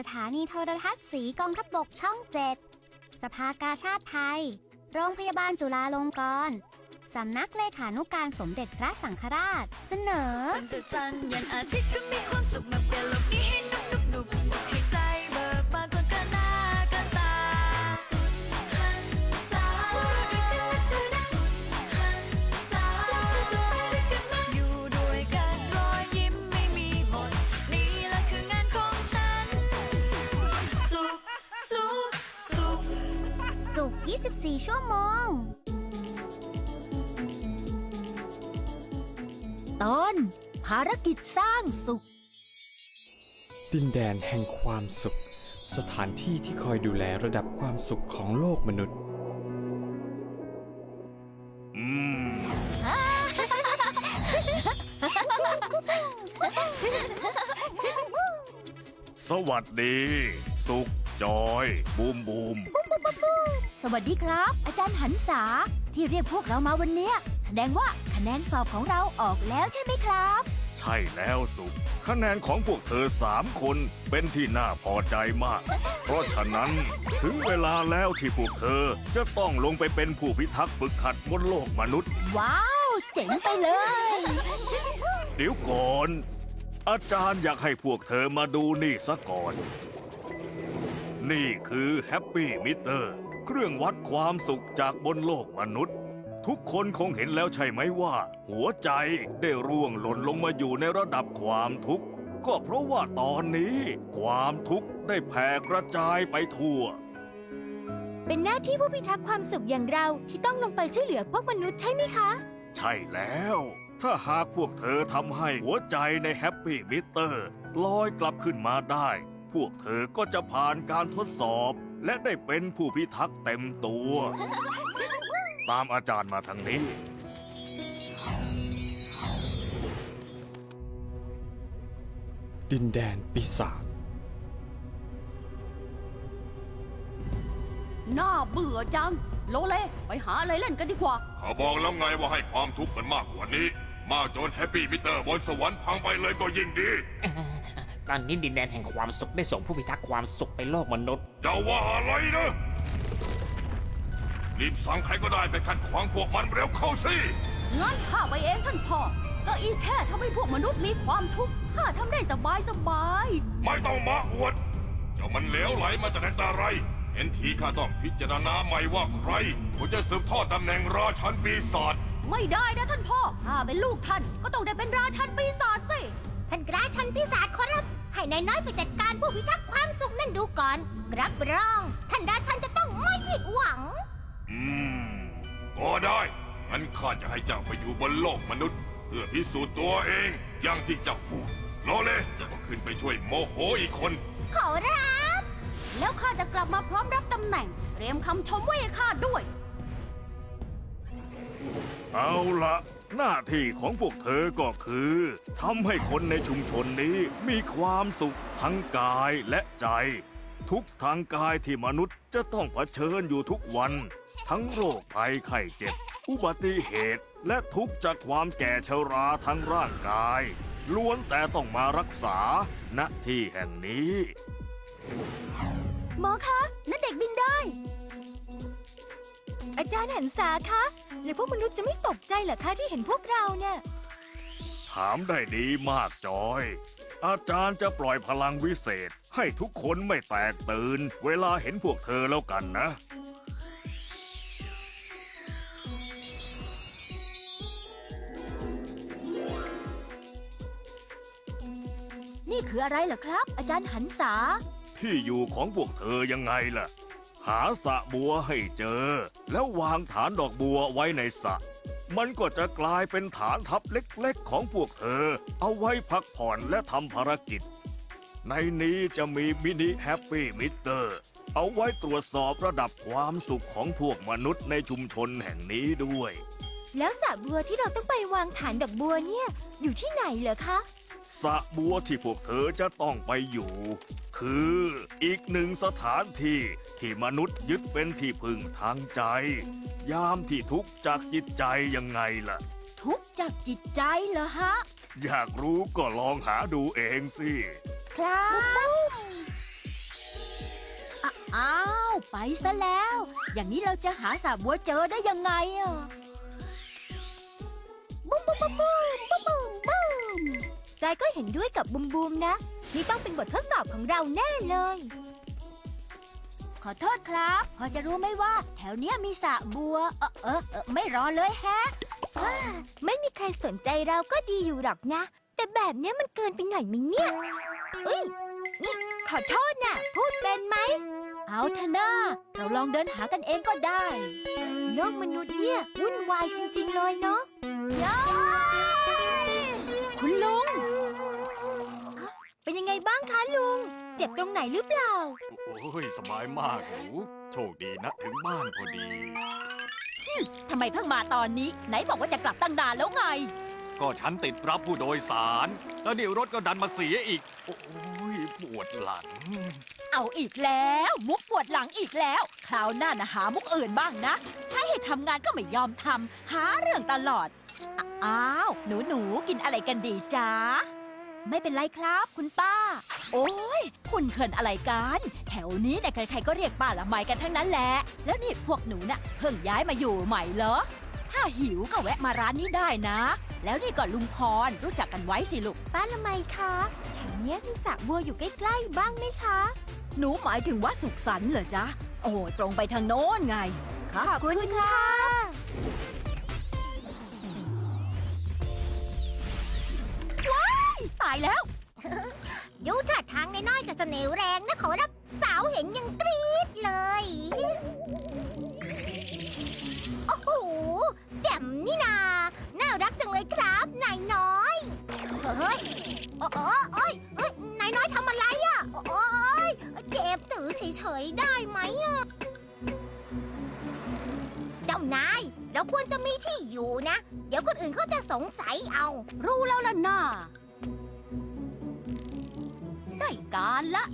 สถานีโทรทัศน์สีกองทัพบบกช่องเจ็ดสภากาชาติไทย โรงพยาบาลจุฬาลงกรณ์สำนักเลขานุการสมเด็จพระสังฆราช เสนอ ตั้งแต่จันทร์ยันอาทิตย์ก็มีความสุขมาเปลี่ยนโลกนี้ให้ 24 ชั่วโมง ตอนภารกิจสร้างสุข ดินแดนแห่งความสุข สถานที่ที่คอยดูแลระดับความสุขของโลกมนุษย์อืมสวัสดี สุข จอย บูมบูม สวัสดีครับ อาจารย์หันษาที่เรียกพวกเรามาวันเนี้ยแสดงว่าคะแนนสอบของเราออกแล้วใช่ไหมครับ ใช่แล้วสุขคะแนนของพวกเธอสามคนเป็นที่น่าพอใจมาก เพราะฉะนั้นถึงเวลาแล้วที่พวกเธอจะต้องลงไปเป็นผู้พิทักษ์ฝึกหัดบนโลกมนุษย์ ว้าว เจ๋งไปเลย เดี๋ยวก่อน อาจารย์อยากให้พวกเธอมาดูนี่ซะก่อน นี่คือแฮปปี้มิเตอร์เครื่องวัดความสุขจากบนโลกมนุษย์ ทุกคนคงเห็นแล้วใช่ไหมว่า หัวใจได้ร่วงหล่นลงมาอยู่ในระดับความทุกข์ ก็เพราะว่าตอนนี้ ความทุกข์ได้แผ่กระจายไปทั่ว เป็นหน้าที่ผู้พิทักษ์ความสุขอย่างเราที่ต้องลงไปช่วยเหลือพวกมนุษย์ใช่ไหมคะ ใช่แล้ว ถ้าหากพวกเธอทำให้หัวใจในแฮปปี้มิเตอร์ลอยกลับขึ้นมาได้ พวกเธอก็จะผ่านการทดสอบ และได้เป็นผู้พิทักษ์เต็มตัว ตามอาจารย์มาทางนี้ ดินแดนปีศาจน่าเบื่อจัง โลเล ไปหาอะไรเล่นกันดีกว่า เขาบอกแล้วไงว่าให้ความทุกข์มันมากกว่านี้ มากจนแฮปปี้มิเตอร์บนสวรรค์พังไปเลยก็ยิ่งดี ตอนนี้ดินแดนแห่งความสุขได้ส่งผู้พิทักษ์ความสุขไปโลกมนุษย์จะว่าอะไรนะรีบสั่งใครก็ได้ไปขัดขวางพวกมันเร็วเข้าสิงั้นข้าไปเองท่านพ่อก็อีแค่ทำให้พวกมนุษย์มีความทุกข์ข้าทำได้สบายสบาย ไม่ต้องมาอวด เจ้ามันเหลวไหลมาจากไหนแต่ไร เห็นทีข้าต้องพิจารณาใหม่ว่าใครควรจะสืบทอดตำแหน่งราชันปีศาจไม่ได้นะท่านพ่อข้าเป็นลูกท่านก็ต้องได้เป็นราชันปีศาจสิท่านราชันพิศาจขอรับ ให้นายน้อยไปจัดการผู้พิทักษ์ความสุขนั่นดูก่อน รับรอง ท่านราชันจะต้องไม่ผิดหวัง อืม ก็ได้ งั้นข้าจะให้เจ้าไปอยู่บนโลกมนุษย์ เพื่อพิสูจน์ตัวเอง อย่างที่เจ้าพูดโลเลจะก็ขึ้นไปช่วยโมโหอีกคน ขอรับ แล้วข้าจะกลับมาพร้อมรับตำแหน่ง เตรียมคำชมไว้ให้ข้าด้วย เอาละ หน้าที่ของพวกเธอก็คือทำให้คนในชุมชนนี้มีความสุขทั้งกายและใจ ทุกทางกายที่มนุษย์จะต้องเผชิญอยู่ทุกวัน ทั้งโรคภัยไข้เจ็บ อุบัติเหตุและทุกข์จากความแก่ชราทั้งร่างกาย ล้วนแต่ต้องมารักษาณที่แห่งนี้ หมอคะ อาจารย์หันษาคะแล้วพวกมนุษย์จะไม่ตกใจเหรอคะที่เห็นพวกเราเนี่ย ถามได้ดีมากจอย อาจารย์จะปล่อยพลังวิเศษ ให้ทุกคนไม่แตกตื่น เวลาเห็นพวกเธอแล้วกันนะ นี่คืออะไรเหรอครับ อาจารย์หันษา ที่อยู่ของพวกเธอยังไงล่ะ หาสะบัวให้เจอ แล้ววางฐานดอกบัวไว้ในสระมันก็จะกลายเป็นฐานทัพเล็กๆของพวกเธอ เอาไว้พักผ่อนและทำภารกิจ ในนี้จะมีมินิแฮปปี้มิเตอร์ เอาไว้ตรวจสอบระดับความสุขของพวกมนุษย์ในชุมชนแห่งนี้ด้วย แล้วสระบัวที่เราต้องไปวางฐานดอกบัวเนี่ย อยู่ที่ไหนเหรอคะ สระบัวที่พวกเธอจะต้องไปอยู่ คืออีกหนึ่งสถานที่ที่มนุษย์ยึดเป็นที่พึ่งทางใจ ยามที่ทุกข์จากจิตใจยังไงล่ะ ทุกข์จากจิตใจเหรอฮะ อยากรู้ก็ลองหาดูเองสิ ครับไปซะแล้ว อย่างนี้เราจะหาสาบัวเจอได้ยังไงอะ บุ้มบุ้มบุ้มบุ้มบุ้มบุ้มบุ้ม จอยก็เห็นด้วยกับบุมบูมนะ นี่ต้องเป็นบททดสอบของเราแน่เลย ขอโทษครับ พอจะรู้ไหมว่า แถวเนี้ยมีสระบัว เออเออเออไม่รอเลยแฮะไม่มีใครสนใจเราก็ดีอยู่หรอกนะ แต่แบบเนี้ยมันเกินไปหน่อยมั้ยเนี่ยเอ้ยนี่ขอโทษนะพูดเป็นไหม เอาเถอะนะเราลองเดินหากันเองก็ได้ โลกมนุษย์เนี่ยวุ่นวายจริง ๆ เลยเนาะคุณ บ้างคะลุง เจ็บตรงไหนหรือเปล่า โอ้ยสบายมากหนูโชคดีนะถึงบ้านพอดี ทำไมเพิ่งมาตอนนี้ ไหนบอกว่าจะกลับตั้งนานแล้วไง ก็ฉันติดรับผู้โดยสาร แล้วนี่รถก็ดันมาเสียอีก โอ้ยปวดหลัง เอาอีกแล้ว มุกปวดหลังอีกแล้ว คราวหน้านะหามุกอื่นบ้างนะ ใช้ให้ทำงานก็ไม่ยอมทำหาเรื่องตลอดอะอ้าว หนูหนูๆกินอะไรกันดีจ๊ะ ไม่เป็นไรครับคุณป้า โอ้ยคุณเขินอะไรกัน แถวนี้เนี่ยใครๆก็เรียกป้าละไมกันทั้งนั้นแหละ แล้วนี่พวกหนูน่ะเพิ่งย้ายมาอยู่ใหม่เหรอ ถ้าหิวก็แวะมาร้านนี้ได้นะ แล้วนี่ก็ลุงพรรู้จักกันไว้สิลูก ป้าละไมคะแถวเนี้ยมีสระบัวอยู่ใกล้ๆบ้างไหมคะ หนูหมายถึงว่าสุขสันต์เหรอจ๊ะ โอ้ตรงไปทางโน้นไง ขอบคุณค่ะ ตายแล้ว ดูท่าทางน้อยจะเสน่ห์แรงนะขอรับสาวเห็นยังกรี๊ดเลย โอ้โหแจ่มนี่นา น่ารักจังเลยครับนายน้อย เฮ้ย โอ้โอ้โอ้ยเฮ้ยนายน้อยทำอะไรอะ โอ้ยเจ็บตือเฉยๆได้ไหมอะ เจ้านาย เราควรจะมีที่อยู่นะ เดี๋ยวคนอื่นเขาจะสงสัยเอา รู้แล้วล่ะน่า การละ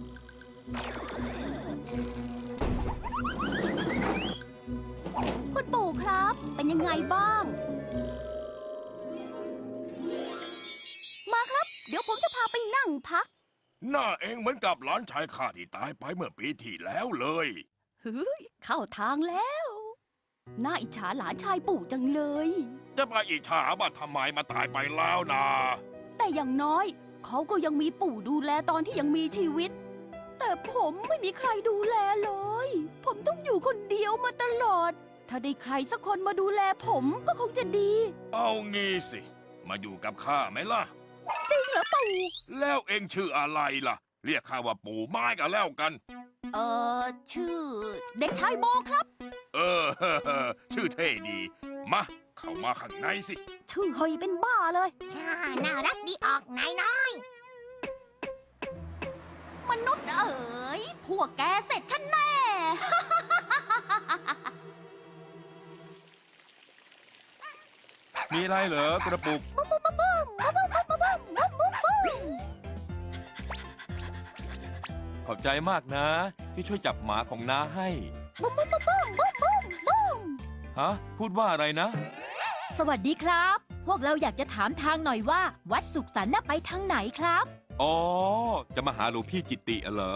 คุณปู่ครับ เป็นยังไงบ้าง มาครับ เดี๋ยวผมจะพาไปนั่งพัก หน้าเองเหมือนกับหลานชายข้าที่ตายไปเมื่อปีที่แล้วเลย เฮ้ย เข้าทางแล้ว น่าอิจฉาหลานชายปู่จังเลย จะมาอิจฉาว่าทำไมมาตายไปแล้วนะ แต่อย่างน้อย เขาก็ยังมีปู่ดูแลตอนที่ยังมีชีวิต แต่ผมไม่มีใครดูแลเลย ผมต้องอยู่คนเดียวมาตลอด ถ้าได้ใครสักคนมาดูแลผมก็คงจะดี เอางี้สิ มาอยู่กับข้าไหมล่ะ จริงเหรอปู่ แล้วเองชื่ออะไรล่ะ เรียกข้าว่าปู่ไม้กันแล้วกัน เออชื่อ เด็กชายโบครับ เออ ชื่อเท่ดี มา เข้ามาข้างในสิ ชื่อเฮยเป็นบ้าเลยอ่าน่ารักดีออกนายน้อย มนุษย์เอ๋ย พวกแกเสร็จฉันแน่ มีอะไรเหรอกระปุกขอบใจมากนะ ที่ช่วยจับหมาของน้าให้ฮะ พูดว่าอะไรนะ สวัสดีครับ พวกเราอยากจะถามทางหน่อยว่า วัดสุขสันต์น่ะไปทางไหนครับ อ๋อ จะมาหาหลวงพี่จิตติเหรอ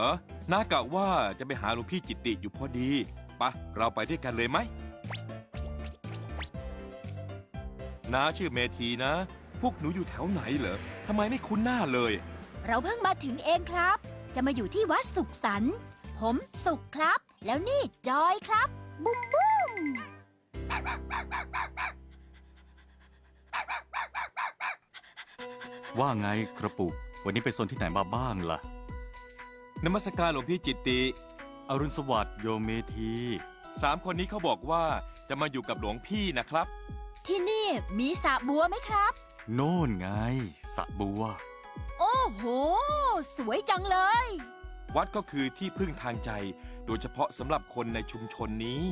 น้ากะว่าจะไปหาหลวงพี่จิตติอยู่พอดีปะเราไปด้วยกันเลยไหมน้าชื่อเมทีนะ พวกหนูอยู่แถวไหนเหรอทำไมไม่คุ้นหน้าเลย เราเพิ่งมาถึงเองครับ จะมาอยู่ที่วัดสุขสันต์ผมสุขครับ แล้วนี่จอยครับ บุ้มบุ้ม ว่าไงกระปุก วันนี้ไปโซนที่ไหนมาบ้างล่ะ นมัสการหลวงพี่จิตติอรุณสวัสดิ์โยมเมธีสามคนนี้เขาบอกว่าจะมาอยู่กับหลวงพี่นะครับ ที่นี่มีสระบัวไหมครับ โน่นไงสระบัว โอ้โห สวยจังเลย วัดก็คือที่พึ่งทางใจ โดยเฉพาะสำหรับคนในชุมชนนี้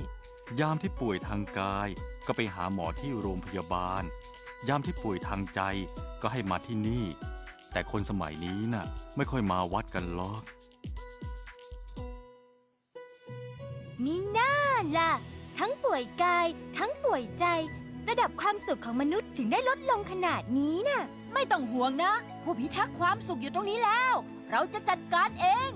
ยามที่ป่วยทางกาย ก็ไปหาหมอที่โรงพยาบาล ยามที่ป่วยทางใจก็ให้มาที่นี่ แต่คนสมัยนี้น่ะ ไม่ค่อยมาวัดกันหรอก มีหน้าล่ะ ทั้งป่วยกาย ทั้งป่วยใจ ระดับความสุขของมนุษย์ถึงได้ลดลงขนาดนี้น่ะ ไม่ต้องห่วงนะ ผู้พิทักษ์ความสุขอยู่ตรงนี้แล้ว เราจะจัดการเอง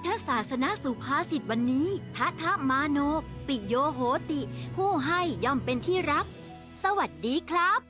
ทธศาสนาสุภาษิตวันนี้ทัทะมาโน ปิโยโหติ ผู้ให้ย่อมเป็นที่รัก สวัสดีครับ